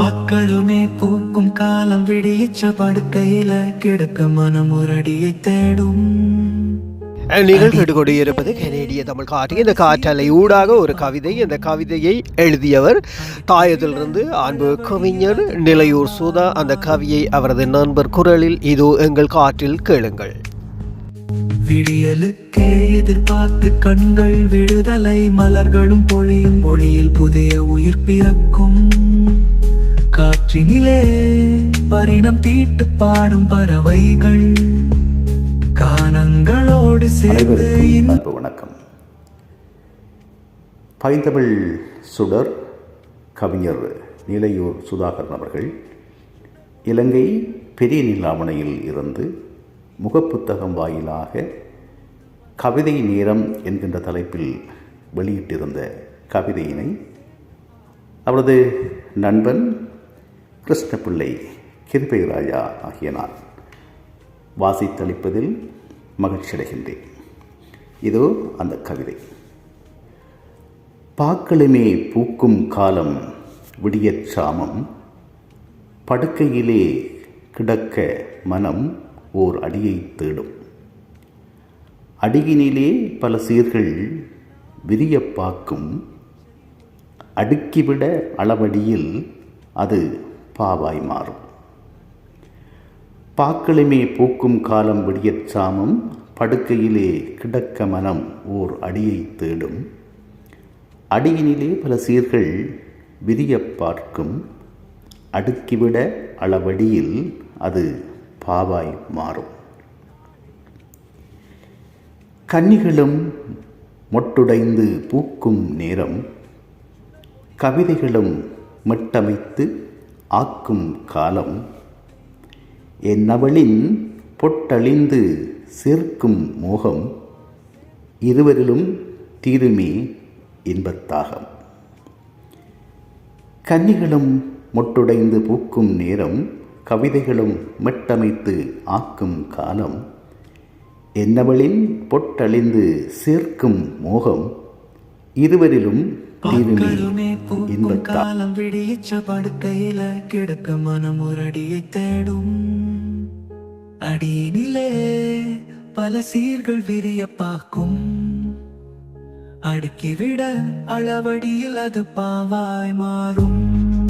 பாக்களுமே பூக்கும் காலம் விடியச்ச படுக்கையில கிடக்க மனம் ஒரு அடியை தேடும். நீங்கள் கேட்டுக்கொண்டிருப்பது கனேடிய தமிழ் காற்று இந்த காற்றலை ஊடாக ஒரு கவிதை இந்த கவிதையை எழுதியவர் தாயத்திலிருந்து அன்பு கவிஞர் நிலையூர் சுதா. அந்த கவியை அவரது நண்பர் குரலில் இதோ எங்கள் காற்றில் கேளுங்கள். விடியலுக்கே எதிர்பார்த்து கண்கள் விடுதலை மலர்களும் பொழியும் ஒளியில் புதிய உயிர் பிறக்கும். காற்றினிலே பரிணம் தீட்டு பாடும் பறவைகள். கானங்களோடு சேர்ந்து வணக்கம். பைந்தமிழ் சுடர் கவிஞர் நிலையூர் சுதாகரன் அவர்கள் இலங்கை பெரிய நிலாமணையில் இருந்து முகப்புத்தகம் வாயிலாக கவிதை நேரம் என்கின்ற தலைப்பில் வெளியிட்டிருந்த கவிதையினை அவரது நண்பன் கிருஷ்ணபிள்ளை கிருபை ராஜா ஆகிய நான் வாசித்தளிப்பதில் மகிழ்ச்சியடைகின்றேன். இதோ அந்த கவிதை. பாக்களுமே பூக்கும் காலம் விடியற் சாமம் படுக்கையிலே கிடக்க மனம் ஓர் அடியை தேடும். அடியினிலே பல சீர்கள் விரிய பாக்கும் அடுக்கிவிட அளவடியில் அது பாவாய் மாறும். பாக்களுமே பூக்கும் காலம் விடியற் சாமம் படுக்கையிலே கிடக்க மனம் ஓர் அடியை தேடும். அடியினிலே பல சீர்கள் விரிய பார்க்கும். அடுக்கிவிட அளவடியில் அது பாவாய் மாறும். கன்னிகளும் மொட்டுடைந்து பூக்கும் நேரம் கவிதைகளும் மெட்டமைத்து ஆக்கும் காலம். என்னவளின் பொட்டழிந்து சேர்க்கும் மோகம் இருவரிலும் தீருமே இன்பத்தாகம். கன்னிகளும் மொட்டுடைந்து பூக்கும் நேரம் கவிதைகளும் மெட்டமைத்து ஆக்கும் காலம். என்னவளின் பொட்டழிந்து சேர்க்கும் மோகம் இருவரிலும் பாக்களுமே காலம் விடியச்ச படுக்கையில கிடக்க மனம் ஒரு அடியை தேடும். அடியினிலே பல சீர்கள் விரிய பார்க்கும். அடுக்கிவிட அளவடியில் அது பாவாய் மாறும்.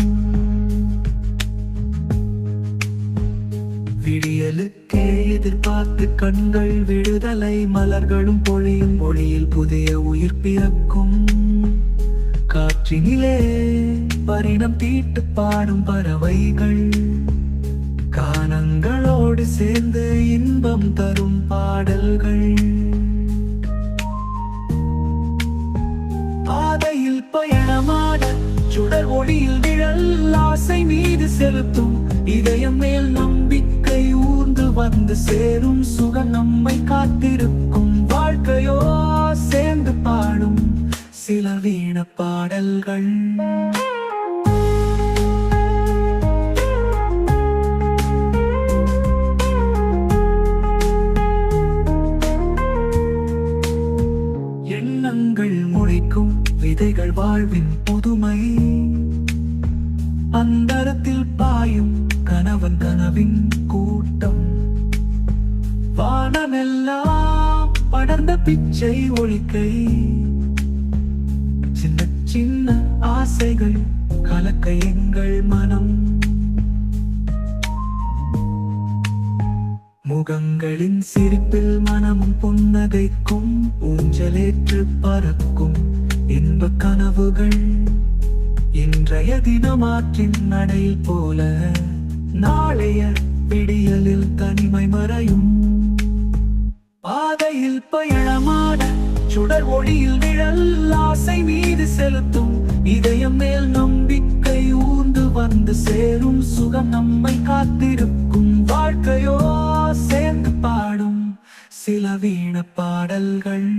விடியலுக்கே எதிர்பார்த்து கண்கள் விடுதலை மலர்களும் பொழியும் ஒளியில் புதிய உயிர் பிறக்கும். காற்றினிலே பரிணம் தீட்டு பாடும் பறவைகள். கானங்களோடு சேர்ந்து இன்பம் தரும் பாடல்கள். பாதையில் பயணமான சுடர் ஒளியில் நிழல் ஆசை மீது செலுத்தும் இதயம் மேல் நம்பிக்கை ஊர்ந்து வந்து சேரும் சுகம் நம்மை காத்திருக்கும் வாழ்க்கையோ சில வீண பாடல்கள். எண்ணங்கள் முளைக்கும் விதைகள் வாழ்வின் புதுமை. அந்தரத்தில் பாயும் கணவன் கனவின் கூட்டம். வானமெல்லாம் படர்ந்த பிச்சை ஒழிக்கை. ஆசைகள் கலக்க எங்கள் மனம். முகங்களின் சிரிப்பில் மனமும் புன்னகைக்கும் ஊஞ்சலேற்று பறக்கும் இன்ப கனவுகள். இன்றைய தினமாற்றின் நடையில் போல நாளைய விடியலில் தனிமை மறையும். பாதையில் பயணமான சுடர் ஒளியில் நிழல் ஆசை மீது செலுத்தும் இதயம் மேல் நம்பிக்கை ஊர்ந்து வந்து சேரும் சுகம் நம்மை காத்திருக்கும் வாழ்க்கையோ சேர்ந்து பாடும் சில வீண பாடல்கள்.